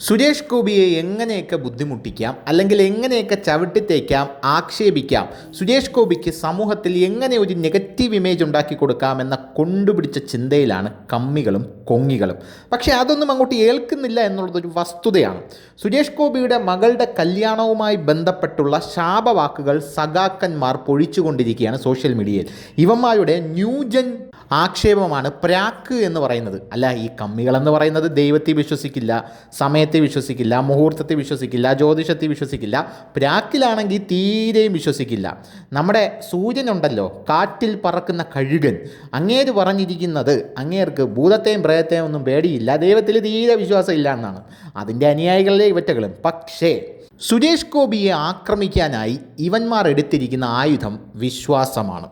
സുരേഷ് ഗോപിയെ എങ്ങനെയൊക്കെ ബുദ്ധിമുട്ടിക്കാം അല്ലെങ്കിൽ എങ്ങനെയൊക്കെ ചവിട്ടിത്തേക്കാം ആക്ഷേപിക്കാം സുരേഷ് ഗോപിക്ക് സമൂഹത്തിൽ എങ്ങനെ ഒരു നെഗറ്റീവ് ഇമേജ് ഉണ്ടാക്കി കൊടുക്കാം എന്ന കൊണ്ടുപിടിച്ച ചിന്തയിലാണ് കമ്മികളും കൊങ്ങികളും. പക്ഷേ അതൊന്നും അങ്ങോട്ട് ഏൽക്കുന്നില്ല എന്നുള്ളതൊരു വസ്തുതയാണ്. സുരേഷ് ഗോപിയുടെ മകളുടെ കല്യാണവുമായി ബന്ധപ്പെട്ടുള്ള ശാപവാക്കുകൾ സഖാക്കന്മാർ പൊഴിച്ചുകൊണ്ടിരിക്കുകയാണ് സോഷ്യൽ മീഡിയയിൽ. ഇവന്മാരുടെ ന്യൂജൻ ആക്ഷേപമാണ് പ്രാക്ക് എന്ന് പറയുന്നത്. അല്ല ഈ കമ്മികളെന്ന് പറയുന്നത് ദൈവത്തെ വിശ്വസിക്കില്ല സമയത്തെ വിശ്വസിക്കില്ല മുഹൂർത്തത്തെ വിശ്വസിക്കില്ല ജ്യോതിഷത്തെ വിശ്വസിക്കില്ല. പ്രാക്കിലാണെങ്കിൽ തീരെയും വിശ്വസിക്കില്ല. നമ്മുടെ സൂര്യനുണ്ടല്ലോ കാറ്റിൽ പറക്കുന്ന കഴുകൻ. അങ്ങേര് പറഞ്ഞിരിക്കുന്നത് അങ്ങേർക്ക് ഭൂതത്തെയും പ്രേതത്തെയും ഒന്നും പേടിയില്ല ദൈവത്തിൽ തീരെ വിശ്വാസമില്ല എന്നാണ്. അതിന്റെ അനുയായികളിലെ ഇവറ്റകളും. പക്ഷേ സുരേഷ് ഗോപിയെ ആക്രമിക്കാനായി ഇവന്മാർ എടുത്തിരിക്കുന്ന ആയുധം വിശ്വാസമാണ്.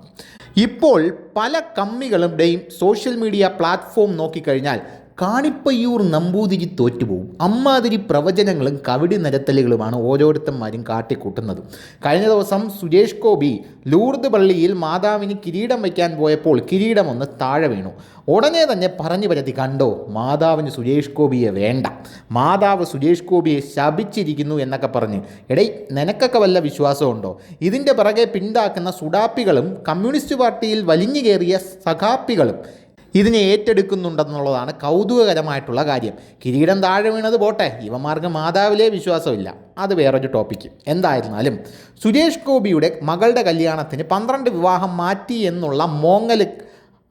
ഇപ്പോൾ പല കമ്മികളുടെയും സോഷ്യൽ മീഡിയ പ്ലാറ്റ്ഫോം നോക്കിക്കഴിഞ്ഞാൽ കാണിപ്പയ്യൂർ നമ്പൂതിരി തോറ്റുപോകും. അമ്മാതിരി പ്രവചനങ്ങളും കവിടി നിരത്തലുകളുമാണ് ഓരോരുത്തന്മാരും കാട്ടിക്കൂട്ടുന്നത്. കഴിഞ്ഞ ദിവസം സുരേഷ് ഗോപി ലൂർദ് പള്ളിയിൽ മാതാവിന് കിരീടം വയ്ക്കാൻ പോയപ്പോൾ കിരീടം ഒന്ന് താഴെ വീണു. ഉടനെ തന്നെ പറഞ്ഞു പരത്തി കണ്ടോ മാതാവിന് സുരേഷ് ഗോപിയെ വേണ്ട. മാതാവ് സുരേഷ് ഗോപിയെ ശപിച്ചിരിക്കുന്നു എന്നൊക്കെ പറഞ്ഞ്. എടൈ നിനക്കൊക്കെ വല്ല വിശ്വാസമുണ്ടോ? ഇതിന്റെ പിറകെ പിന്താക്കുന്ന സുഡാപ്പികളും കമ്മ്യൂണിസ്റ്റ് പാർട്ടിയിൽ വലിഞ്ഞു കയറിയ സഖാപ്പികളും ഇതിനെ ഏറ്റെടുക്കുന്നുണ്ടെന്നുള്ളതാണ് കൗതുകകരമായിട്ടുള്ള കാര്യം. കിരീടം താഴെ വീണത് പോട്ടെ ഇവന്മാർക്ക് മാതാവിലെ വിശ്വാസമില്ല. അത് വേറൊരു ടോപ്പിക്ക് എന്തായിരുന്നാലും സുരേഷ് ഗോപിയുടെ മകളുടെ കല്യാണത്തിന് പന്ത്രണ്ട് വിവാഹം മാറ്റി എന്നുള്ള മോങ്ങൽ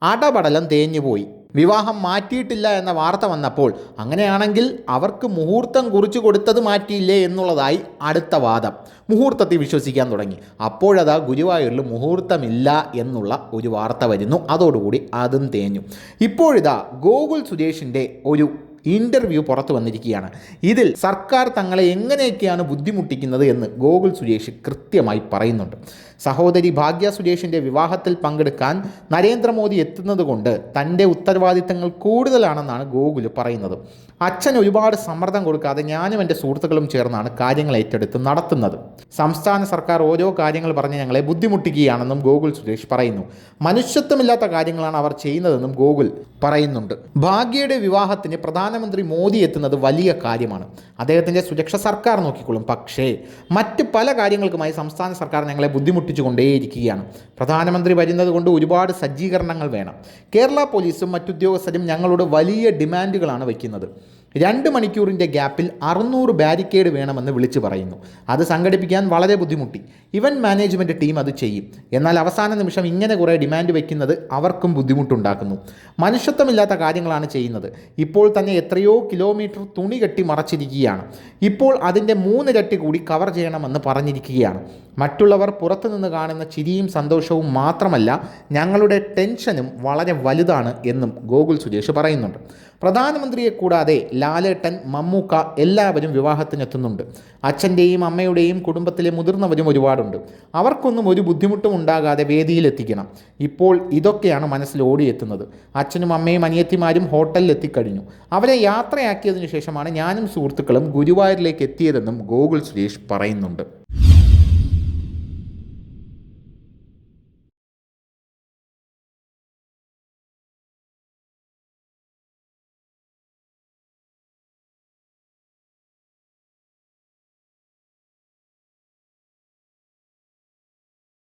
അടപടലം തേഞ്ഞുപോയി. വിവാഹം മാറ്റിയിട്ടില്ല എന്ന വാർത്ത വന്നപ്പോൾ അങ്ങനെയാണെങ്കിൽ അവർക്ക് മുഹൂർത്തം കുറിച്ചു കൊടുത്തത് മാറ്റിയില്ലേ എന്നുള്ളതായി അടുത്ത വാദം. മുഹൂർത്തത്തിൽ വിശ്വസിക്കാൻ തുടങ്ങി. അപ്പോഴതാ ഗുരുവായൂരിൽ മുഹൂർത്തമില്ല എന്നുള്ള ഒരു വാർത്ത വരുന്നു. അതോടുകൂടി അതും തേഞ്ഞു. ഇപ്പോഴിതാ ഗോകുൽ സുരേഷിന്റെ ഒരു ഇന്റർവ്യൂ പുറത്തു വന്നിരിക്കുകയാണ്. ഇതിൽ സർക്കാർ തങ്ങളെ എങ്ങനെയൊക്കെയാണ് ബുദ്ധിമുട്ടിക്കുന്നത് എന്ന് ഗോകുൽ സുരേഷ് കൃത്യമായി പറയുന്നുണ്ട്. സഹോദരി ഭാഗ്യ സുരേഷിന്റെ വിവാഹത്തിൽ പങ്കെടുക്കാൻ നരേന്ദ്രമോദി എത്തുന്നത് കൊണ്ട് തന്റെ ഉത്തരവാദിത്തങ്ങൾ കൂടുതലാണെന്നാണ് ഗോകുൽ പറയുന്നത്. അച്ഛൻ ഒരുപാട് സമ്മർദ്ദം കൊടുക്കാതെ ഞാനും എന്റെ സുഹൃത്തുക്കളും ചേർന്നാണ് കാര്യങ്ങൾ ഏറ്റെടുത്ത് നടത്തുന്നത്. സംസ്ഥാന സർക്കാർ ഓരോ കാര്യങ്ങൾ പറഞ്ഞ് ഞങ്ങളെ ബുദ്ധിമുട്ടിക്കുകയാണെന്നും ഗോകുൽ സുരേഷ് പറയുന്നു. മനുഷ്യത്വമില്ലാത്ത കാര്യങ്ങളാണ് അവർ ചെയ്യുന്നതെന്നും ഗോകുൽ പറയുന്നുണ്ട്. ഭാഗ്യയുടെ വിവാഹത്തിന് പ്രധാനമന്ത്രി മോദി എത്തുന്നത് വലിയ കാര്യമാണ്. അദ്ദേഹത്തിന്റെ സുരക്ഷ സർക്കാർ നോക്കിക്കൊള്ളും. പക്ഷേ മറ്റ് പല കാര്യങ്ങൾക്കുമായി സംസ്ഥാന സർക്കാർ ഞങ്ങളെ ബുദ്ധിമുട്ടിച്ചുകൊണ്ടേയിരിക്കുകയാണ്. പ്രധാനമന്ത്രി വരുന്നത് കൊണ്ട് ഒരുപാട് സജ്ജീകരണങ്ങൾ വേണം. കേരള പോലീസും മറ്റുദ്യോഗസ്ഥരും ഞങ്ങളോട് വലിയ ഡിമാൻഡുകളാണ് വയ്ക്കുന്നത്. രണ്ട് മണിക്കൂറിന്റെ ഗ്യാപ്പിൽ അറുന്നൂറ് ബാരിക്കേഡ് വേണമെന്ന് വിളിച്ചു പറയുന്നു. അത് സംഘടിപ്പിക്കാൻ വളരെ ബുദ്ധിമുട്ടി. ഇവൻ മാനേജ്മെന്റ് ടീം അത് ചെയ്യും. എന്നാൽ അവസാന നിമിഷം ഇങ്ങനെ കുറേ ഡിമാൻഡ് വയ്ക്കുന്നത് അവർക്കും ബുദ്ധിമുട്ടുണ്ടാക്കുന്നു. മനുഷ്യത്വമില്ലാത്ത കാര്യങ്ങളാണ് ചെയ്യുന്നത്. ഇപ്പോൾ തന്നെ എത്രയോ കിലോമീറ്റർ തുണി കെട്ടി മറച്ചിരിക്കുകയാണ്. ഇപ്പോൾ അതിന്റെ മൂന്നിരട്ടി കൂടി കവർ ചെയ്യണമെന്ന് പറഞ്ഞിരിക്കുകയാണ്. മറ്റുള്ളവർ പുറത്തുനിന്ന് കാണുന്ന ചിരിയും സന്തോഷവും മാത്രമല്ല ഞങ്ങളുടെ ടെൻഷനും വളരെ വലുതാണ് എന്നും ഗോകുൽ സുരേഷ് പറയുന്നുണ്ട്. പ്രധാനമന്ത്രിയെ കൂടാതെ ലാലേട്ടൻ മമ്മൂക്ക എല്ലാവരും വിവാഹത്തിനെത്തുന്നുണ്ട്. അച്ഛന്റെയും അമ്മയുടെയും കുടുംബത്തിലെ മുതിർന്നവരും ഒരുപാടുണ്ട്. അവർക്കൊന്നും ഒരു ബുദ്ധിമുട്ടും ഉണ്ടാകാതെ വേദിയിലെത്തിക്കണം. ഇപ്പോൾ ഇതൊക്കെയാണ് മനസ്സിൽ ഓടിയെത്തുന്നത്. അച്ഛനും അമ്മയും അനിയത്തിമാരും ഹോട്ടലിൽ എത്തിക്കഴിഞ്ഞു. അവരെ യാത്രയാക്കിയതിനു ശേഷമാണ് ഞാനും സുഹൃത്തുക്കളും ഗുരുവായൂരിലേക്ക് എത്തിയതെന്നും ഗോകുൽ സുരേഷ് പറയുന്നുണ്ട്.